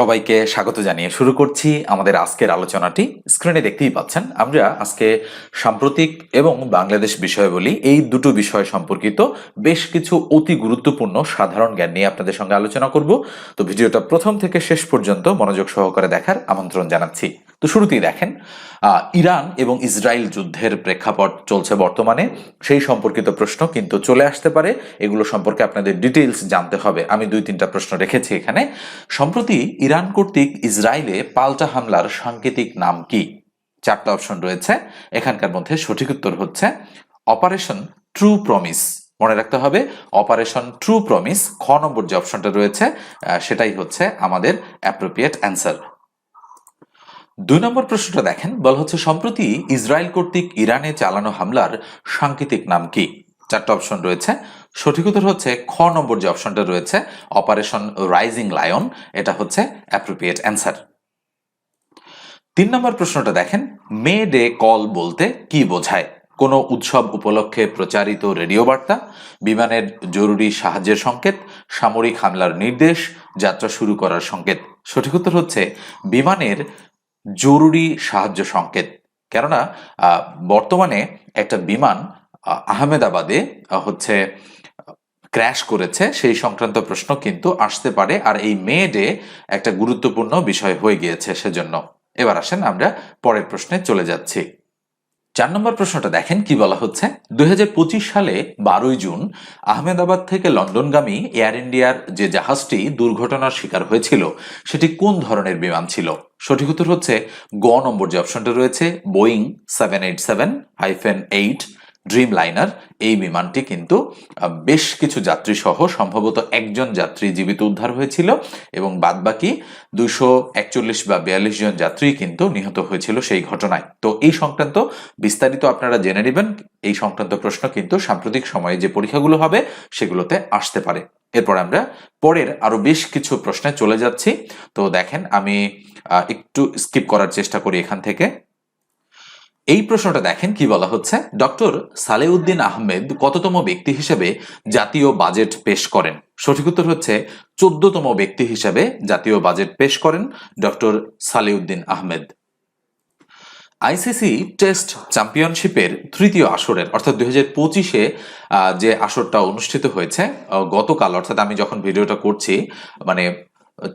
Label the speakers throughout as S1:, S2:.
S1: সবাইকে স্বাগত জানিয়ে শুরু করছি আমাদের আজকের আলোচনাটি। স্ক্রিনে দেখতেই পাচ্ছেন, আমরা আজকে সাম্প্রতিক এবং বাংলাদেশ বিষয় বলি এই দুটো বিষয় সম্পর্কিত বেশ কিছু অতি গুরুত্বপূর্ণ সাধারণ জ্ঞান নিয়ে আপনাদের সঙ্গে আলোচনা করব। তো ভিডিওটা প্রথম থেকে শেষ পর্যন্ত মনোযোগ সহকারে দেখার আমন্ত্রণ জানাচ্ছি। তো শুরুতেই দেখেন ইরান এবং ইসরায়েল যুদ্ধের প্রেক্ষাপট চলছে বর্তমানে। সেই সম্পর্কিত প্রশ্ন কিন্তু চলে আসতে পারে। এগুলো সম্পর্কে আপনাদের ডিটেলস জানতে হবে। আমি দুই তিনটা প্রশ্ন রেখেছি এখানে। সম্প্রতি ইরান কর্তৃক ইসরায়েলে পাল্টা হামলার সাংকেতিক নাম কি? চারটা অপশন রয়েছে। এখানকার মধ্যে সঠিক উত্তর হচ্ছে অপারেশন ট্রু প্রমিস মনে রাখতে হবে অপারেশন ট্রু প্রমিস খ নম্বর যে অপশনটা রয়েছে সেটাই হচ্ছে আমাদের অ্যাপ্রোপ্রিয়েট অ্যান্সার দুই নম্বর প্রশ্নটা দেখেন, বলা হচ্ছে, সম্প্রতি ইসরায়েল কর্তৃক ইরানে চালানো হামলার সাংকেতিক নাম কি? চারটা অপশন রয়েছে। সঠিক উত্তর হচ্ছে খ নম্বর যে অপশনটা রয়েছে, অপারেশন রাইজিং লায়ন এটা হচ্ছে অ্যাপ্রোপ্রিয়েট অ্যান্সার তিন নম্বর প্রশ্নটা দেখেন, মে ডে কল বলতে কি বোঝায়? কোনো উৎসব উপলক্ষে প্রচারিত রেডিও বার্তা, বিমানের জরুরি সাহায্যের সংকেত, সামরিক হামলার নির্দেশ, যাত্রা শুরু করার সংকেত। সঠিক উত্তর হচ্ছে, বিমানের জরুরি সাহায্য সংকেত। কেননা বর্তমানে একটা বিমান আহমেদাবাদে হচ্ছে, ক্র্যাশ করেছে। সেই সংক্রান্ত প্রশ্ন কিন্তু আসতে পারে। আর এই মে ডে একটা গুরুত্বপূর্ণ বিষয় হয়ে গিয়েছে সেজন্য। এবার আসেন আমরা পরের প্রশ্নে চলে যাচ্ছি। চার নম্বর প্রশ্নটা দেখেন কি বলা হচ্ছে? দুই হাজার পঁচিশ সালে বারোই জুন আহমেদাবাদ থেকে লন্ডনগামী এয়ার ইন্ডিয়ার যে জাহাজটি দুর্ঘটনার শিকার হয়েছিল, সেটি কোন ধরনের বিমান ছিল? সঠিক উত্তর হচ্ছে গ নম্বর যে অপশনটা রয়েছে, Boeing seven eight seven hyphen eight Dreamliner এই বিমানটি কিন্তু বেশ কিছু যাত্রী সহ সম্ভবত একজন যাত্রী জীবিত উদ্ধার হয়েছিল এবং বাদবাকি দুশো একচল্লিশ বা বিয়াল্লিশ জন যাত্রী কিন্তু নিহত হয়েছিল সেই ঘটনায়। তো এই সংক্রান্ত বিস্তারিত আপনারা জেনে নেবেন। এই সংক্রান্ত প্রশ্ন কিন্তু সাম্প্রতিক সময়ে যে পরীক্ষাগুলো হবে সেগুলোতে আসতে পারে। এরপর আমরা পরের আরও বেশ কিছু প্রশ্নে চলে যাচ্ছি। তো দেখেন, আমি একটু স্কিপ করার চেষ্টা করি এখান থেকে। এই প্রশ্নটা দেখেন কি বলা হচ্ছে? ডক্টর সালেউদ্দিন আহমেদ কততম ব্যক্তি হিসেবে জাতীয় বাজেট পেশ করেন? সঠিক উত্তর হচ্ছে চোদ্দতম ব্যক্তি হিসেবে জাতীয় বাজেট পেশ করেন doctor Salehuddin Ahmed. ICC test চ্যাম্পিয়নশিপের তৃতীয় আসরের, অর্থাৎ দুই হাজার পঁচিশে যে আসরটা অনুষ্ঠিত হয়েছে গতকাল, অর্থাৎ আমি যখন ভিডিওটা করছি মানে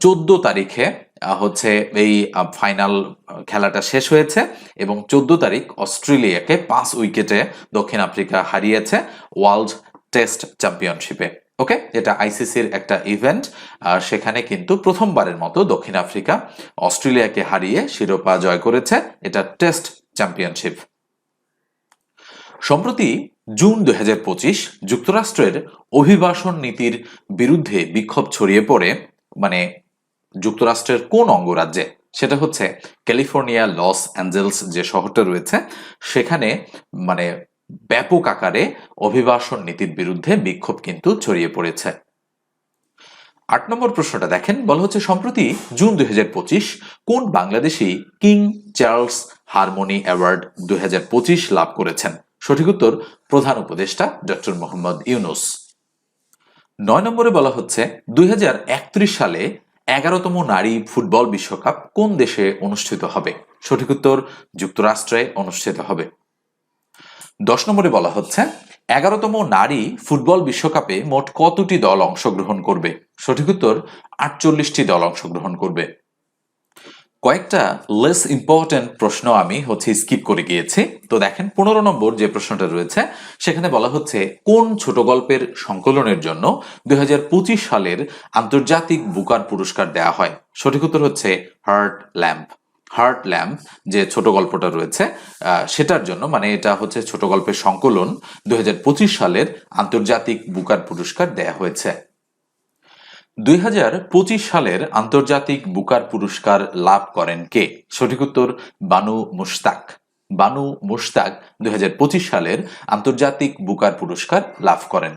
S1: চোদ্দ তারিখে হচ্ছে এই ফাইনাল খেলাটা শেষ হয়েছে এবং চোদ্দ তারিখ অস্ট্রেলিয়াকে পাঁচ উইকেটে দক্ষিণ আফ্রিকা হারিয়েছে ওয়ার্ল্ড টেস্ট চ্যাম্পিয়নশিপে ওকে এটা আইসিসির একটা ইভেন্ট আর সেখানে কিন্তু প্রথমবারের মতো দক্ষিণ আফ্রিকা অস্ট্রেলিয়াকে হারিয়ে শিরোপা জয় করেছে। এটা টেস্ট চ্যাম্পিয়নশিপ সম্প্রতি জুন দু হাজার পঁচিশ যুক্তরাষ্ট্রের অভিবাসন নীতির বিরুদ্ধে বিক্ষোভ ছড়িয়ে পড়ে মানে যুক্তরাষ্ট্রের কোন অঙ্গরাজ্যে? সেটা হচ্ছে ক্যালিফোর্নিয়া, লস অ্যাঞ্জেলস যে শহরটা রয়েছে, সেখানে মানে ব্যাপক আকারে অভিবাসন নীতির বিরুদ্ধে বিক্ষোভ কিন্তু ছড়িয়ে পড়েছে। আট নম্বর প্রশ্নটা দেখেন, বলা হচ্ছে, সম্প্রতি জুন দুই হাজার পঁচিশ কোন Bangladeshi King Charles Harmony award দুই হাজার পঁচিশ লাভ করেছেন? সঠিক উত্তর, প্রধান উপদেষ্টা ডক্টর মোহাম্মদ ইউনুস। নয় নম্বরে বলা হচ্ছে, দুই হাজার একত্রিশ সালে এগারোতম নারী ফুটবল বিশ্বকাপ কোন দেশে অনুষ্ঠিত হবে? সঠিক উত্তর, যুক্তরাষ্ট্রে অনুষ্ঠিত হবে। দশ নম্বরে বলা হচ্ছে, এগারোতম নারী ফুটবল বিশ্বকাপে মোট কতটি দল অংশগ্রহণ করবে? সঠিক উত্তর, আটচল্লিশটি দল অংশগ্রহণ করবে। কয়েকটা লেস ইম্পর্টেন্ট প্রশ্ন আমি হচ্ছে স্কিপ করে গিয়েছি। তো দেখেন, পনেরো নম্বর যে প্রশ্নটা রয়েছে, সেখানে বলা হচ্ছে, কোন ছোট গল্পের সংকলনের জন্য দুই সালের আন্তর্জাতিক বুকার পুরস্কার দেওয়া হয়? সঠিক উত্তর হচ্ছে হার্ট ল্যাম্প হার্ট ল্যাম্প যে ছোট গল্পটা রয়েছে সেটার জন্য মানে এটা হচ্ছে ছোট গল্পের সংকলন দুই হাজার পঁচিশ সালের আন্তর্জাতিক বুকার পুরস্কার দেয়া হয়েছে। দুই হাজার পঁচিশ সালের আন্তর্জাতিক বুকার পুরস্কার লাভ করেন কে? সঠিক উত্তর, বানু মুশতাক। বানু মুশতাক দুই হাজার পঁচিশ সালের আন্তর্জাতিক বুকার পুরস্কার লাভ করেন।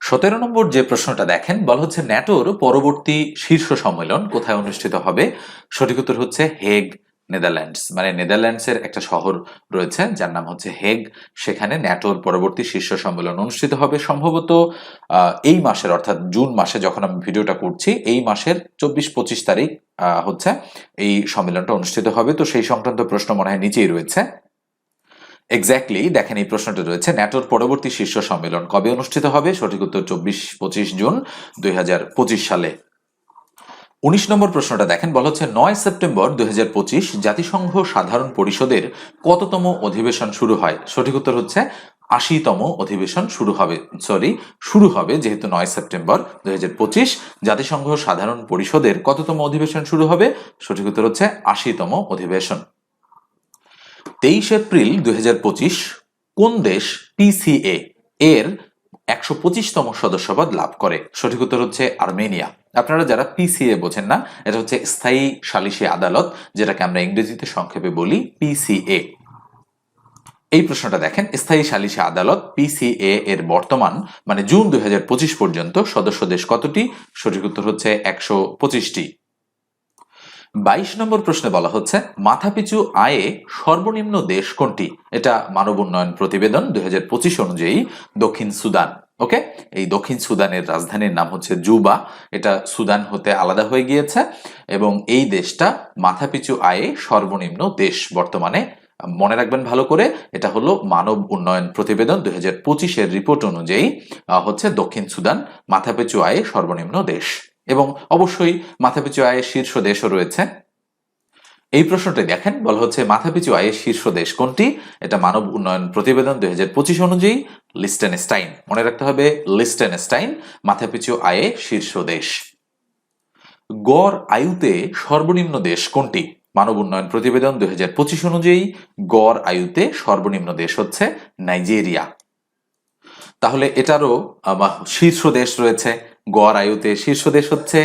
S1: সতেরো নম্বর যে প্রশ্নটা দেখেন, বল হচ্ছে ন্যাটোর পরবর্তী শীর্ষ সম্মেলন কোথায় অনুষ্ঠিত হবে? সঠিক উত্তর হচ্ছে হেগ নেদারল্যান্ডস মানে নেদারল্যান্ডসের একটা শহর রয়েছে যার নাম হচ্ছে হেগ। সেখানে ন্যাটোর পরবর্তী শীর্ষ সম্মেলন অনুষ্ঠিত হবে। সম্ভবত এই মাসের, অর্থাৎ জুন মাসে যখন আমি ভিডিওটা করছি, এই মাসের চব্বিশ পঁচিশ তারিখ হচ্ছে এই সম্মেলনটা অনুষ্ঠিত হবে। তো সেই সংক্রান্ত প্রশ্ন মনে হয় নিচেই রয়েছে। এক্স্যাক্টলি দেখেন এই প্রশ্নটা রয়েছে, ন্যাটোর পরবর্তী শীর্ষ সম্মেলন কবে অনুষ্ঠিত হবে? সঠিক উত্তর চব্বিশ পঁচিশ জুন দুই হাজার পঁচিশ সালে। উনিশ নম্বর প্রশ্নটা দেখেন, বলা হচ্ছে নয় সেপ্টেম্বর দুই হাজার পঁচিশ জাতিসংঘ সাধারণ পরিষদের কততম অধিবেশন শুরু হয়? সঠিক উত্তর হচ্ছে আশিতম অধিবেশন শুরু হবে, সরি, শুরু হবে যেহেতু নয় সেপ্টেম্বর দুই জাতিসংঘ সাধারণ পরিষদের কততম অধিবেশন শুরু হবে? সঠিক উত্তর হচ্ছে আশিতম অধিবেশন। তেইশ এপ্রিল দুই হাজার পঁচিশ কোন দেশ পিসিএ এর একশো পঁচিশতম সদস্যপদ লাভ করে? সঠিক উত্তর হচ্ছে আর্মেনিয়া। আপনারা যারা পিসিএ বোঝেন না, এটা হচ্ছে স্থায়ী সালিসি আদালত, যেটাকে আমরা ইংরেজিতে সংক্ষেপে বলি পিসিএ এই প্রশ্নটা দেখেন, স্থায়ী সালিসি আদালত পিসিএ এর বর্তমান মানে জুন দু হাজার পঁচিশ পর্যন্ত সদস্য দেশ কতটি? সঠিক উত্তর হচ্ছে একশো পঁচিশটি। বাইশ নম্বর প্রশ্নে বলা হচ্ছে, মাথাপিছু আয়ে সর্বনিম্ন দেশ কোনটি? এটা মানব উন্নয়ন প্রতিবেদন দুই হাজার পঁচিশ অনুযায়ী দক্ষিণ সুদান। ওকে এই দক্ষিণ সুদানের রাজধানীর নাম হচ্ছে জুবা। এটা সুদান হতে আলাদা হয়ে গিয়েছে এবং এই দেশটা মাথাপিছু আয়ে সর্বনিম্ন দেশ বর্তমানে। মনে রাখবেন ভালো করে, এটা হলো মানব উন্নয়ন প্রতিবেদন দুই হাজার পঁচিশের রিপোর্ট অনুযায়ী হচ্ছে দক্ষিণ সুদান মাথাপিছু আয়ে সর্বনিম্ন দেশ। এবং অবশ্যই মাথাপিছু আয়ের শীর্ষ দেশও রয়েছে। এই প্রশ্নটি দেখেন। বলা হচ্ছে, মাথাপিছু আয়ের শীর্ষ দেশ কোনটি? এটা মানব উন্নয়ন প্রতিবেদন দুই হাজার পঁচিশ অনুযায়ী লিস্টেনস্টাইন। মনে রাখতে হবে, লিস্টেনস্টাইন মাথাপিছু আয়ে শীর্ষ দেশ। গড় আয়ুতে সর্বনিম্ন দেশ কোনটি? মানব উন্নয়ন প্রতিবেদন দুই হাজার পঁচিশ অনুযায়ী গড় আয়ুতে সর্বনিম্ন দেশ হচ্ছে নাইজেরিয়া। তাহলে এটারও শীর্ষ দেশ রয়েছে, গড় আয়ুতে শীর্ষ দেশ হচ্ছে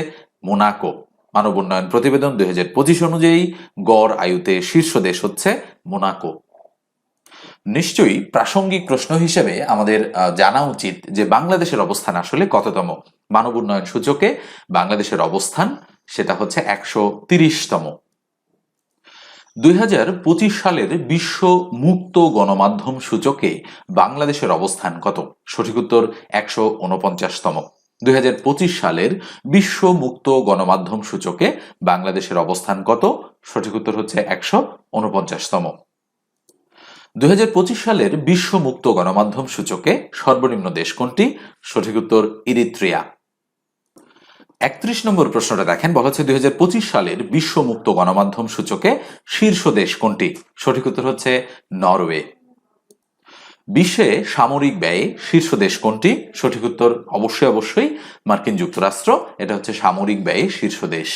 S1: মোনাকো। মানব উন্নয়ন প্রতিবেদন দুই হাজার পঁচিশ অনুযায়ী গড় আয়ুতে শীর্ষ দেশ হচ্ছে মোনাকো। নিশ্চয়ই প্রাসঙ্গিক প্রশ্ন হিসেবে আমাদের জানা উচিত যে বাংলাদেশের অবস্থান আসলে কততম। মানব উন্নয়ন সূচকে বাংলাদেশের অবস্থান সেটা হচ্ছে একশো তিরিশতম। দুই হাজার পঁচিশ সালের বিশ্ব মুক্ত গণমাধ্যম সূচকে বাংলাদেশের অবস্থান কত? সঠিক উত্তর একশো উনপঞ্চাশতম। দুই হাজার পঁচিশ সালের বিশ্ব মুক্ত গণমাধ্যম সূচকে বাংলাদেশের অবস্থান কত? সঠিক উত্তর হচ্ছে একশো উনপঞ্চাশতম। দুই সালের বিশ্ব মুক্ত গণমাধ্যম সূচকে সর্বনিম্ন দেশ কোনটি? সঠিক উত্তর ইরিত্রিয়া। একত্রিশ নম্বর প্রশ্নটা দেখেন, বলা হচ্ছে দুই হাজার পঁচিশ সালের বিশ্ব মুক্ত গণমাধ্যম সূচকে শীর্ষ দেশ কোনটি? সঠিক উত্তর হচ্ছে নরওয়ে। বিশ্বে সামরিক ব্যয়ে শীর্ষ দেশ কোনটি? সঠিক উত্তর অবশ্যই অবশ্যই মার্কিন যুক্তরাষ্ট্র। এটা হচ্ছে সামরিক ব্যয়ে শীর্ষ দেশ।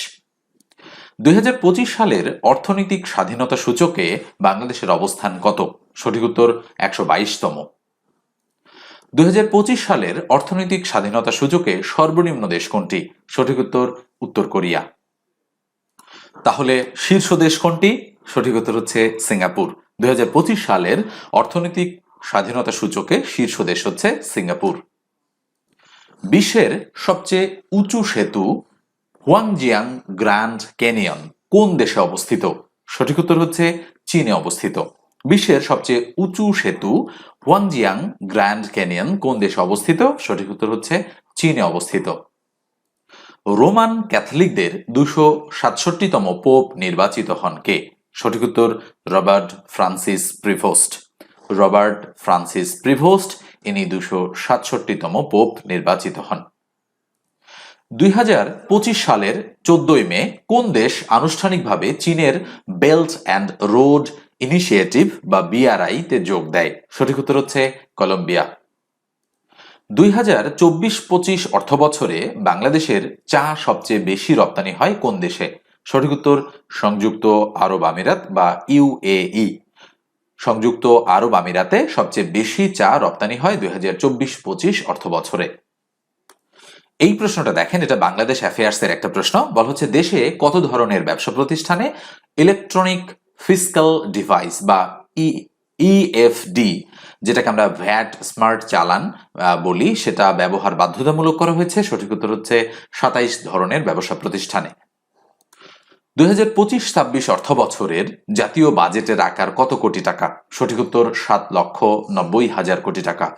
S1: দুই হাজার পঁচিশ সালের অর্থনৈতিক স্বাধীনতা সূচকে বাংলাদেশের অবস্থান কত? সঠিক উত্তর একশো বাইশতম। দুই হাজার পঁচিশ সালের অর্থনৈতিক স্বাধীনতা সূচকে সর্বনিম্ন দেশ কোনটি? সঠিক উত্তর উত্তর কোরিয়া। তাহলে শীর্ষ দেশ কোনটি? সঠিক উত্তর হচ্ছে সিঙ্গাপুর। দুই হাজার পঁচিশ সালের অর্থনৈতিক স্বাধীনতা সূচকে শীর্ষ দেশ হচ্ছে সিঙ্গাপুর। বিশ্বের সবচেয়ে উঁচু সেতু হুয়াংজিয়াং গ্র্যান্ড ক্যানিয়ন কোন দেশে অবস্থিত? সঠিক উত্তর হচ্ছে চীনে অবস্থিত। বিশ্বের সবচেয়ে উঁচু সেতু হুয়াংজিয়াং গ্র্যান্ড ক্যানিয়ন কোন দেশে অবস্থিত? সঠিক উত্তর হচ্ছে চীনে অবস্থিত। রোমান ক্যাথলিকদের দুশো সাতষট্টিতম পোপ নির্বাচিত হন কে? সঠিক উত্তর Robert Francis Prevost. Robert Francis Prevost, ইনি দুশো সাতষট্টিতম পোপ, নির্বাচিত হন। দুই হাজার পঁচিশ সালের চোদ্দই মে কোন দেশ আনুষ্ঠানিকভাবে চীনের বেল্ট অ্যান্ড রোড ইনিশিয়েটিভ বা বিআরআই তে যোগ দেয়? সঠিক উত্তর হচ্ছে কলম্বিয়া। দুই হাজার চব্বিশ পঁচিশ অর্থ বছরে বাংলাদেশের চা সবচেয়ে বেশি রপ্তানি হয় কোন দেশে? সঠিক উত্তর, সংযুক্ত আরব আমিরাত বা ইউএই সংযুক্ত আরব আমিরাতে সবচেয়ে বেশি চা রপ্তানি হয় দুই হাজার চব্বিশ পঁচিশ অর্থ বছরে এই প্রশ্নটা দেখেন, এটা বাংলাদেশ অ্যাফেয়ার্সের একটা প্রশ্ন। বল হচ্ছে, দেশে কত ধরনের ব্যবসা প্রতিষ্ঠানে ইলেকট্রনিক ফিসকাল ডিভাইস বা ই ইএফডি যেটাকে আমরা ভ্যাট স্মার্ট চালান বলি, সেটা ব্যবহার বাধ্যতামূলক করা হয়েছে। সঠিক উত্তর হচ্ছে সাতাইশ ধরনের ব্যবসা প্রতিষ্ঠানে। দুই হাজার পঁচিশ ছাব্বিশ অর্থ বছরের জাতীয় বাজেটের আকার কত কোটি টাকা? সঠিক উত্তর, সাত লক্ষ নব্বই হাজার কোটি টাকা।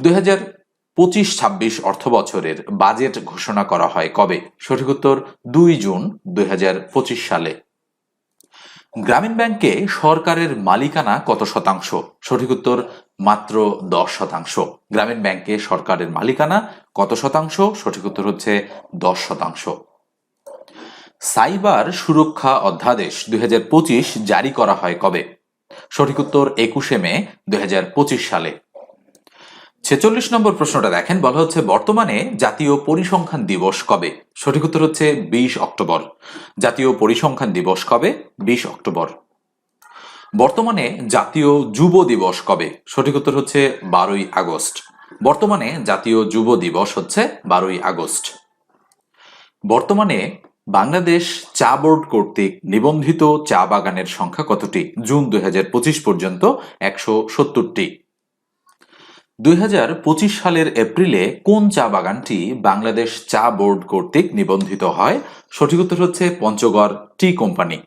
S1: দুই হাজার পঁচিশ ছাব্বিশ অর্থ বছরের বাজেট ঘোষণা করা হয় কবে? সঠিক উত্তর, দুই জুন দুই হাজার পঁচিশ সালে। গ্রামীণ ব্যাংকে সরকারের মালিকানা কত শতাংশ? সঠিক উত্তর, মাত্র দশ শতাংশ। গ্রামীণ ব্যাংকে সরকারের মালিকানা কত শতাংশ? সঠিক উত্তর হচ্ছে দশ শতাংশ। সাইবার সুরক্ষা অধ্যাদেশ দুই হাজার পঁচিশ জারি করা হয় কবে? সঠিক উত্তর একুশে মে দুই হাজার পঁচিশ সালে। ছেচল্লিশ নম্বর প্রশ্নটা দেখেন, বলা হচ্ছে বর্তমানে জাতীয় পরিসংখ্যান দিবস কবে? সঠিক উত্তর হচ্ছে বিশ অক্টোবর। জাতীয় পরিসংখ্যান দিবস কবে? বিশ অক্টোবর। বর্তমানে জাতীয় যুব দিবস কবে? সঠিক উত্তর হচ্ছে বারোই আগস্ট। বর্তমানে জাতীয় যুব দিবস হচ্ছে বারোই আগস্ট। বর্তমানে বাংলাদেশ চা বোর্ড কর্তৃক নিবন্ধিত চা বাগানের সংখ্যা কতটি? জুন দুই হাজার পঁচিশ পর্যন্ত একশো সত্তরটি। দুই সালের এপ্রিলে কোন চা বাগানটি বাংলাদেশ চা বোর্ড কর্তৃক নিবন্ধিত হয়? সঠিক উত্তর হচ্ছে পঞ্চগড় টি কোম্পানি।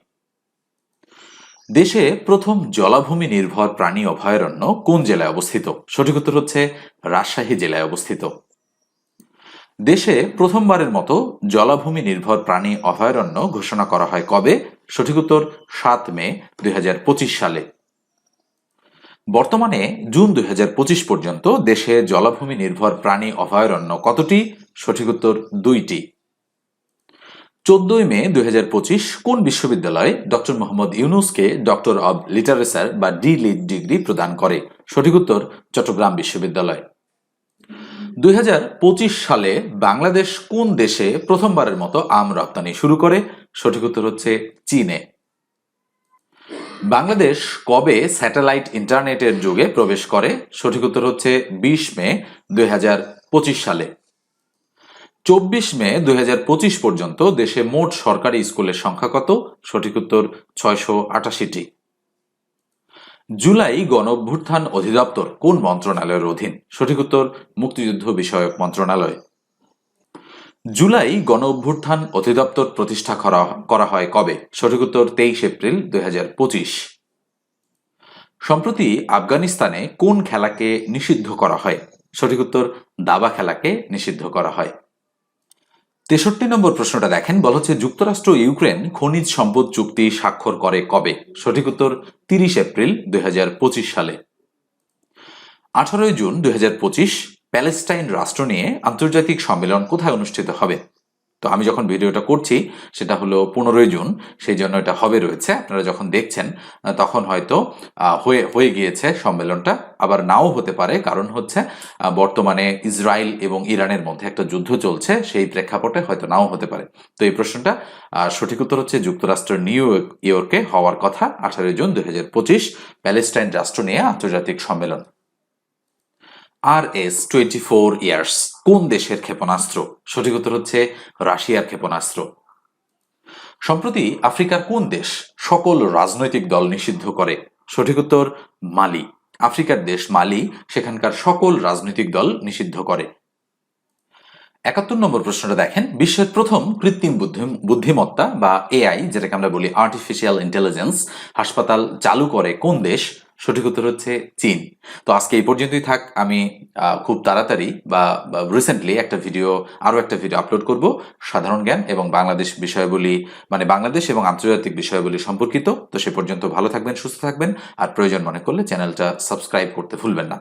S1: দেশে প্রথম জলাভূমি নির্ভর প্রাণী অভয়ারণ্য কোন জেলায় অবস্থিত? সঠিক উত্তর হচ্ছে রাজশাহী জেলায় অবস্থিত। দেশে প্রথমবারের মতো জলাভূমি নির্ভর প্রাণী অভয়ারণ্য ঘোষণা করা হয় কবে? সঠিক উত্তর, সাত মে দুই হাজার পঁচিশ সালে। বর্তমানে জুন দুই হাজার পঁচিশ পর্যন্ত দেশে জলাভূমি নির্ভর প্রাণী অভয়ারণ্য কতটি? সঠিক উত্তর, দুইটি। চোদ্দই মে দুই হাজার পঁচিশ কোন বিশ্ববিদ্যালয় ডক্টর মোহাম্মদ ইউনুসকে ডক্টর অব লিটারেচার বা ডি লিড ডিগ্রি প্রদান করে? সঠিক উত্তর, চট্টগ্রাম বিশ্ববিদ্যালয়। দুই হাজার পঁচিশ সালে বাংলাদেশ কোন দেশে প্রথমবারের মতো আম রপ্তানি শুরু করে? সঠিক উত্তর হচ্ছে চীনে। বাংলাদেশ কবে স্যাটেলাইট ইন্টারনেটের যুগে প্রবেশ করে? সঠিক উত্তর হচ্ছে বিশ মে দুই হাজার পঁচিশ সালে। চব্বিশ মে দুই হাজার পঁচিশ পর্যন্ত দেশে মোট সরকারি স্কুলের সংখ্যা কত? সঠিক উত্তর ছয়শো আটাশিটি। জুলাই গণ অভ্যুত্থান অধিদপ্তর কোন মন্ত্রণালয়ের অধীন? সঠিক উত্তর, মুক্তিযুদ্ধ বিষয়ক মন্ত্রণালয়। জুলাই গণ অভ্যুত্থান অধিদপ্তর প্রতিষ্ঠা করা হয় কবে? সঠিক উত্তর, তেইশ এপ্রিল দুই হাজার পঁচিশ। সম্প্রতি আফগানিস্তানে কোন খেলাকে নিষিদ্ধ করা হয়? সঠিক উত্তর, দাবা খেলাকে নিষিদ্ধ করা হয়। তেষট্টি নম্বর প্রশ্নটা দেখেন, বলা হচ্ছে, যুক্তরাষ্ট্র ইউক্রেন খনিজ সম্পদ চুক্তি স্বাক্ষর করে কবে? সঠিক উত্তর, তিরিশ এপ্রিল দুই হাজার পঁচিশ সালে। আঠারোই জুন দুই হাজার পঁচিশ, প্যালেস্টাইন রাষ্ট্র নিয়ে আন্তর্জাতিক সম্মেলন কোথায় অনুষ্ঠিত হবে? তো আমি যখন ভিডিওটা করছি, সেটা হলো পনেরোই জুন, সেই জন্য এটা হবে রয়েছে। আপনারা যখন দেখছেন তখন হয়তো হয়ে হয়ে গিয়েছে সম্মেলনটা, আবার নাও হতে পারে। কারণ হচ্ছে বর্তমানে ইসরায়েল এবং ইরানের মধ্যে একটা যুদ্ধ চলছে, সেই প্রেক্ষাপটে হয়তো নাও হতে পারে। তো এই প্রশ্নটা সঠিক উত্তর হচ্ছে যুক্তরাষ্ট্র নিউ ইয়র্কে হওয়ার কথা, আঠারোই জুন দুই হাজার পঁচিশ, প্যালেস্টাইন রাষ্ট্র নিয়ে আন্তর্জাতিক সম্মেলন। R S twenty four Yars কোন দেশের ক্ষেপণাস্ত্র? সঠিক উত্তর হচ্ছে রাশিয়ার ক্ষেপণাস্ত্র। সম্প্রতি আফ্রিকার কোন দেশ সকল রাজনৈতিক দল নিষিদ্ধ করে? সঠিক উত্তর, মালি। আফ্রিকার দেশ মালি, সেখানকার সকল রাজনৈতিক দল নিষিদ্ধ করে। একাত্তর নম্বর প্রশ্নটা দেখেন। বিশ্বের প্রথম কৃত্রিম বুদ্ধিমত্তা বা এআই যেটাকে আমরা বলি আর্টিফিশিয়াল ইন্টেলিজেন্স হাসপাতাল চালু করে কোন দেশ? সঠিক উত্তর হচ্ছে চীন। তো আজকে এই পর্যন্তই থাক। আমি খুব তাড়াতাড়ি বা রিসেন্টলি একটা ভিডিও আরও একটা ভিডিও আপলোড করব। সাধারণ জ্ঞান এবং বাংলাদেশ বিষয়গুলি মানে বাংলাদেশ এবং আন্তর্জাতিক বিষয়গুলি সম্পর্কিত। তো সে পর্যন্ত ভালো থাকবেন, সুস্থ থাকবেন। আর প্রয়োজন মনে করলে চ্যানেলটা সাবস্ক্রাইব করতে ভুলবেন না।